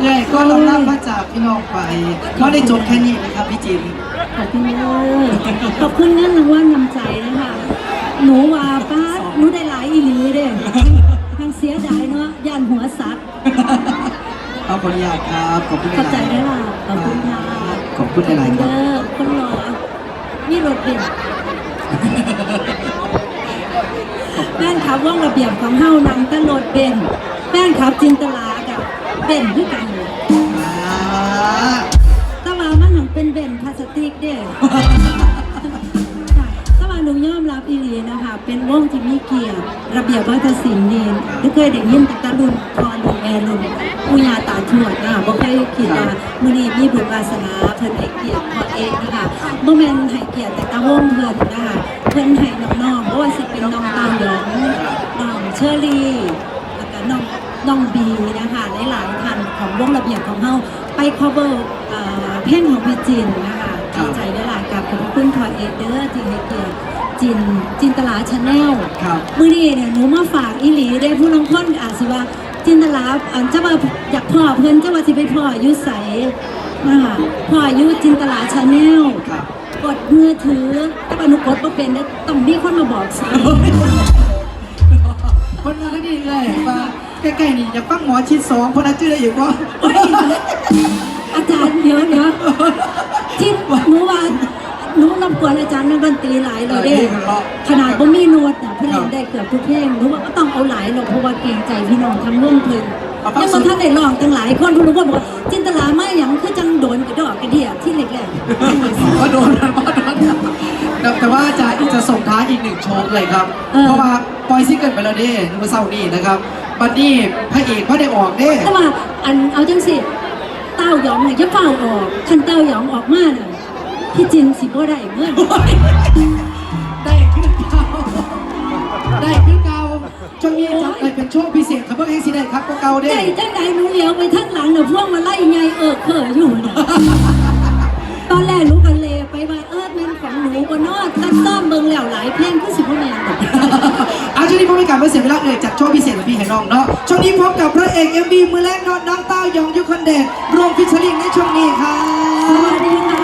เอาเย่ก็ลำลาพระจากพี่น้องไปไม่ได้จบแค่นี้นะครับพี่จินขอบคุณเด้อขอบคุณเงินรางวัลนำใจนะคะ หนูว่าป้าดหนูได้หลายอีหลีเด้ทั้งเสียดายเนาะย่านหัวสักเอาขออนุญาตครับขอบคุณเข้าใจได้ล่ะขอบคุณค่ะขอบคุณหลายๆครับเด้อคนรอมีรถเบนซ์แฟนขับว่องระเบียบของเฮานำแตรถเบนซ์แฟนขับจินตลากับ เบนซ์คือกันเลยอ่าแต่ว่ามันหังเป็นเบนซ์พลาสติกเด้ถ้าว่าหนูยอมรับอีหลีนะคะ เป็นวงที่มีเกียรติระเบียบวัฒนศิลป์นี่ไม่เคยได้ยินแต่ตะรุ่นพอรุ่นแม่รุ่นปุญญาตาทวดนะคะบ่เคยคิดว่ามื้อนี้มีบุญวาสนาเพิ่นให้เกียรติพอเองนะคะบ่แม่นให้เกียรติแต่ตะวงเพิ่นนะคะเพิ่นให้น้องๆบ่ว่าสิเป็นน้องเตาหยองน้องเชอรี่แล้วก็น้อง น้องบีนะคะหลายๆท่านของวงระเบียบของเฮาไป cover เอ่อเพลงของพี่จินนะคะดีใจได้หลายกับขอบคุณทอยเอเดอร์ที่ให้เกียรติจินจินตลาชาแนลครับมื่อนี้เนี่ยหนูมาฝากอีหลีได้ผู้น้องพ้นอาจสิว่าจินตลาอันจะว่าอยากพ่อเพื่อนจะว่าสิไปพ่ออยุใสนะคะพ่ออยุจินตลาชาแนลครับกดมือถือถ้าปานุกดก็เป็นได้ต้องมีคนมาบอกสิคนมาก็ดีเลยมา ใกล้ๆนี่อยากฟังหมอชิดสองเพราะนั้นชื่ออะไรอยู่ก็อาจารย์เดี๋ยวเดี๋ยวที่หนูว่าหนูรบกวนอาจารย์นักดนตรีหลายเลยเด้ขนาดบ่มีโน้ตน่ะเพื่อนเล่นได้เกือบทุกเพลงหนูว่าก็ต้องเอาหลายหรอกเพราะว่าเกรงใจพี่น้องทำร่วมเพลงเอาฟัยังงสุมาดท่านได้ร้องตั้งหลายคนคุณรู้ว่าบอกว่าจินตลาไม่หยังคือจังโดนกระดอกกระเดียที่แรกก็โดนก็โดนแต่ แต่ว่าจะจะส่งท้ายอีกหนึ่งโชว์เลยครับเพราะว่าปล่อยซิงเกิลไปแล้วเด้เมื่อเช้านี้นะครับบัดนี้พระเอกพระได้ออกเด้ๆแต่ว่าอันเอาจังสิเต้าหยองเนี่ยจะเฝ้าออกคันเต้าหยองออกมาน่ะพี่จินสิบ่ได้เงินได้ขึ้นเก่าได้ขึ้นเก่าช่วงนี้จะได้เป็นช่วงพิเศษครับเพื่อให้สิได้ครับก็เก่าเด้ ได้จังใดหนูเลี้ยวไปทั้งหลังน่ะพวกมาไล่ไงเออเขออยู่น่ะ เอาช่วงนี้พบกันไม่เสียเวลาเลยจัดโชว์พิเศษของพี่แห้น้องเนาะช่วงนี้พบกับพระเอกเอ็มบีมือแรกน้องน้องเต้ายองยุคนเดชรวมฟิชลิงในช่วงนี้ครัสวัสดีค่ะ